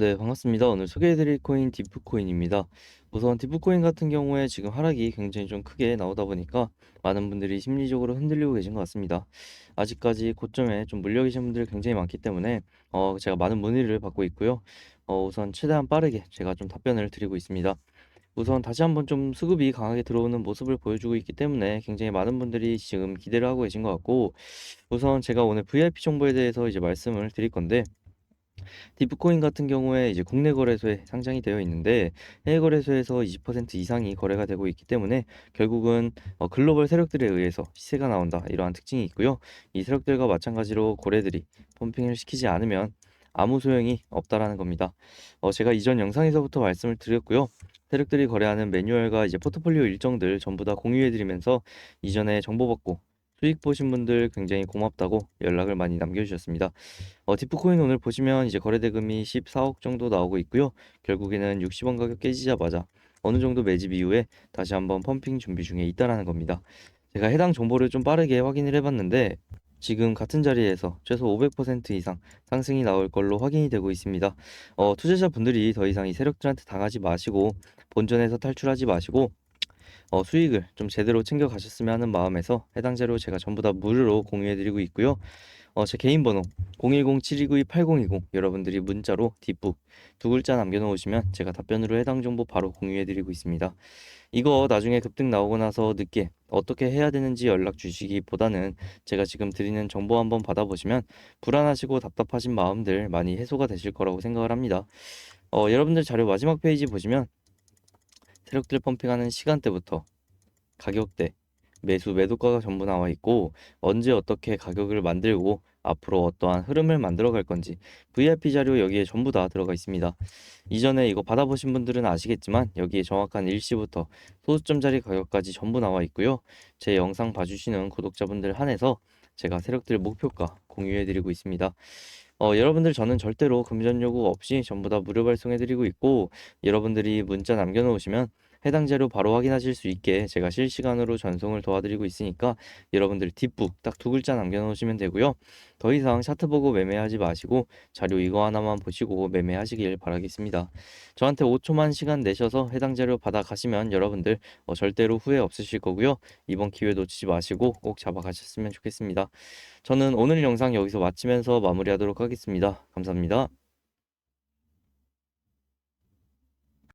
네, 반갑습니다. 오늘 소개해드릴 코인 디프코인입니다. 우선 디프코인 같은 경우에 지금 하락이 굉장히 좀 크게 나오다 보니까 많은 분들이 심리적으로 흔들리고 계신 것 같습니다. 아직까지 고점에 좀 물려 계신 분들이 굉장히 많기 때문에 어, 제가 많은 문의를 받고 있고요. 어, 우선 최대한 빠르게 제가 좀 답변을 드리고 있습니다. 우선 다시 한번 좀 수급이 강하게 들어오는 모습을 보여주고 있기 때문에 굉장히 많은 분들이 지금 기대를 하고 계신 것 같고 우선 제가 오늘 VIP 정보에 대해서 이제 말씀을 드릴 건데 디프코인 같은 경우에 이제 국내 거래소에 상장이 되어 있는데 해외 거래소에서 20% 이상이 거래가 되고 있기 때문에 결국은 어, 글로벌 세력들에 의해서 시세가 나온다 이러한 특징이 있고요. 이 세력들과 마찬가지로 고래들이 펌핑을 시키지 않으면 아무 소용이 없다라는 겁니다. 어, 제가 이전 영상에서부터 말씀을 드렸고요. 세력들이 거래하는 매뉴얼과 이제 포트폴리오 일정들 전부 다 공유해드리면서 이전에 정보 받고 수익 보신 분들 굉장히 고맙다고 연락을 많이 남겨주셨습니다. 어, 디프코인 오늘 보시면 이제 거래 대금이 14억 정도 나오고 있고요. 결국에는 60원 가격 깨지자마자 어느 정도 매집 이후에 다시 한번 펌핑 준비 중에 있다라는 겁니다. 제가 해당 정보를 좀 빠르게 확인을 해봤는데 지금 같은 자리에서 최소 500% 이상 상승이 나올 걸로 확인이 되고 있습니다. 어, 투자자 분들이 더 이상 이 세력들한테 당하지 마시고 본전에서 탈출하지 마시고 어, 수익을 좀 제대로 챙겨 가셨으면 하는 마음에서 해당 자료 제가 전부 다 무료로 공유해 드리고 있고요. 어, 제 개인 번호 010-729-8020 여러분들이 문자로 뒷북 두 글자 남겨놓으시면 제가 답변으로 해당 정보 바로 공유해 드리고 있습니다. 이거 나중에 급등 나오고 나서 늦게 어떻게 해야 되는지 연락 주시기보다는 제가 지금 드리는 정보 한번 받아보시면 불안하시고 답답하신 마음들 많이 해소가 되실 거라고 생각을 합니다. 어, 여러분들 자료 마지막 페이지 보시면 세력들 펌핑하는 시간대부터 가격대, 매수 매도가가 전부 나와 있고 언제 어떻게 가격을 만들고 앞으로 어떠한 흐름을 만들어 갈 건지 VIP 자료 여기에 전부 다 들어가 있습니다. 이전에 이거 받아보신 분들은 아시겠지만 여기에 정확한 일시부터 소수점짜리 가격까지 전부 나와 있고요. 제 영상 봐주시는 구독자분들 한해서 제가 세력들 목표가 공유해드리고 있습니다. 어, 여러분들 저는 절대로 금전 요구 없이 전부 다 무료 발송해드리고 있고 여러분들이 문자 남겨놓으시면 해당 자료 바로 확인하실 수 있게 제가 실시간으로 전송을 도와드리고 있으니까 여러분들 뒷북 딱두 글자 남겨놓으시면 되고요. 더 이상 차트 보고 매매하지 마시고 자료 이거 하나만 보시고 매매하시길 바라겠습니다. 저한테 5초만 시간 내셔서 해당 자료 받아 가시면 여러분들 어, 절대로 후회 없으실 거고요. 이번 기회 놓치지 마시고 꼭 잡아 가셨으면 좋겠습니다. 저는 오늘 영상 여기서 마치면서 마무리하도록 하겠습니다. 감사합니다.